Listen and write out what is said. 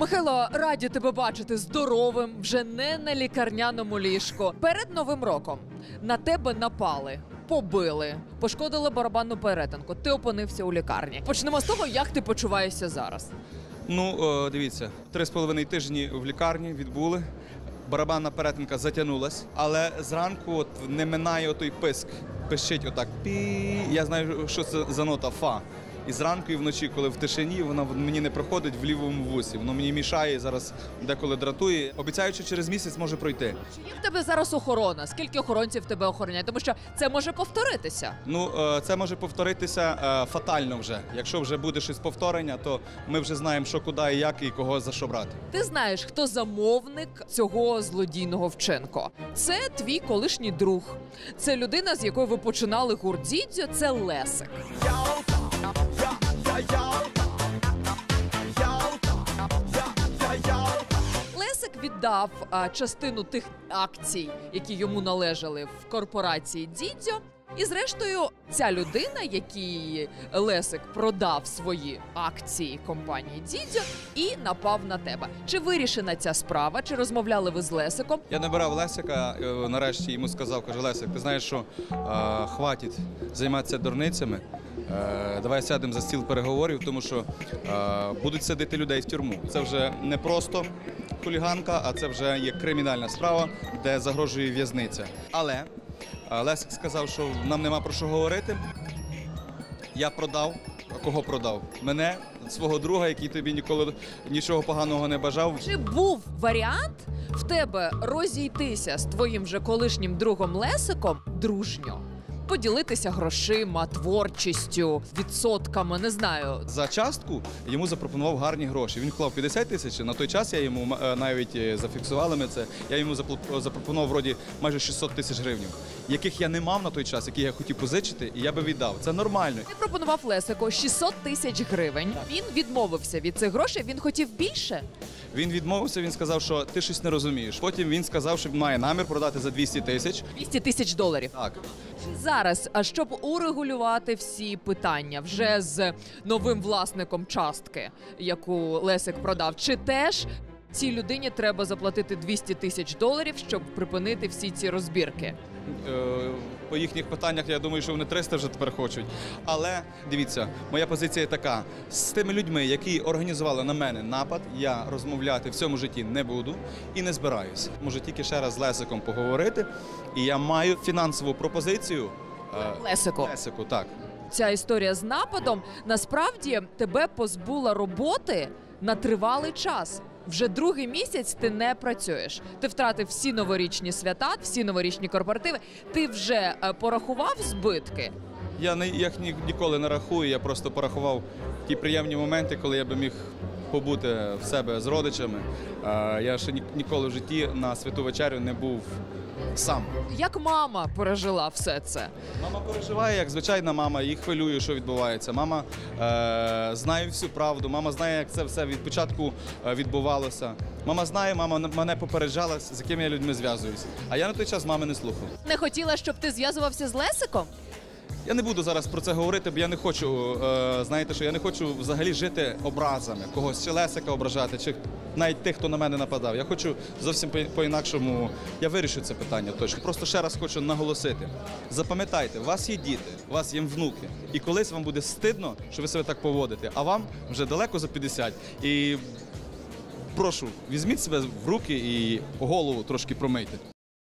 Михайло, раді тебе бачити здоровим, вже не на лікарняному ліжку. Перед новим роком на тебе напали. Побили, пошкодили барабанну перетинку. Ти опинився у лікарні. Почнемо з того, як ти почуваєшся зараз. Ну, о, дивіться, три з половиною тижні в лікарні відбули. Барабанна перетинка затягнулась, але зранку от не минає той писк. Пищить отак пі. Я знаю, що це за нота фа. І зранку і вночі, коли в тишині, вона мені не проходить в лівому вусі. Воно мені мішає і зараз деколи дратує. Обіцяю, що через місяць може пройти. Чи є в тебе зараз охорона? Скільки охоронців тебе охороняє? Тому що це може повторитися. Ну, е, це може повторитися е, фатально вже. Якщо вже буде щось повторення, то ми вже знаємо, що куди і як і кого за що брати. Ти знаєш, хто замовник цього злодійного вчинку. Це твій колишній друг. Це людина, з якою ви починали гурт Дідзьо, це Лесик. Лесик віддав частину тих акцій, які йому належали в корпорації Дідзьо. І зрештою, ця людина, якій Лесик продав свої акції компанії Дідзьо, і напав на тебе. Чи вирішена ця справа? Чи розмовляли ви з Лесиком? Я набирав Лесика, е, нарешті йому сказав, каже, Лесик, ти знаєш, що е, хватить займатися дурницями. Е, давай сядемо за стіл переговорів, тому що е, будуть садити людей в тюрму. Це вже не просто хуліганка, а це вже є кримінальна справа, де загрожує в'язниця. Але Лесик сказав, що нам нема про що говорити. Я продав. Кого продав? Мене, свого друга, який тобі ніколи нічого поганого не бажав. Чи був варіант в тебе розійтися з твоїм вже колишнім другом Лесиком дружньо? Поділитися грошима, творчістю, відсотками, не знаю. За частку йому запропонував гарні гроші. Він вклав 50 тисяч. На той час я йому е, навіть е, зафіксували ми це. Я йому запл- запропонував вроді майже 600 тисяч гривень, яких я не мав на той час, які я хотів позичити, і я би віддав. Це нормально. Ти пропонував Лесику 600 тисяч гривень. Він відмовився від цих грошей. Він хотів більше. Він відмовився. Він сказав, що ти щось не розумієш. Потім він сказав, що має намір продати за 200 тисяч. 200 тисяч доларів. Так. Зараз, а щоб урегулювати всі питання вже з новим власником частки, яку Лесик продав, чи теж цій людині треба заплатити 200 тисяч доларів, щоб припинити всі ці розбірки? Е, По їхніх питаннях я думаю, що вони 300 вже тепер хочуть. Але дивіться, моя позиція така: з тими людьми, які організували на мене напад, я розмовляти в цьому житті не буду і не збираюся. Може тільки ще раз з Лесиком поговорити. І я маю фінансову пропозицію. е, Лесику. Лесику, так. Ця історія з нападом насправді тебе позбула роботи на тривалий час. Вже другий місяць ти не працюєш. Ти втратив всі новорічні свята, всі новорічні корпоративи. Ти вже е, порахував збитки. Я не їх ні, ніколи не рахую. Я просто порахував ті приємні моменти, коли я би міг побути в себе з родичами. Е, Я ще ніколи в житті на святу вечерю не був сам. Як мама пережила все це? Мама переживає, як звичайна мама, її хвилює, що відбувається. Мама е, знає всю правду, мама знає, як це все від початку е, відбувалося. Мама знає, мама мене попереджала, з якими я людьми зв'язуюся. А я на той час мами не слухав. Не хотіла, щоб ти зв'язувався з Лесиком? Я не буду зараз про це говорити, бо я не хочу, е, знаєте, що я не хочу взагалі жити образами, когось чи Лесика ображати, чи навіть тих, хто на мене нападав. Я хочу зовсім по- по-інакшому. Я вирішу це питання точно. Просто ще раз хочу наголосити: запам'ятайте, у вас є діти, у вас є внуки, і колись вам буде стидно, що ви себе так поводите, а вам вже далеко за 50. І прошу, візьміть себе в руки і голову трошки промийте.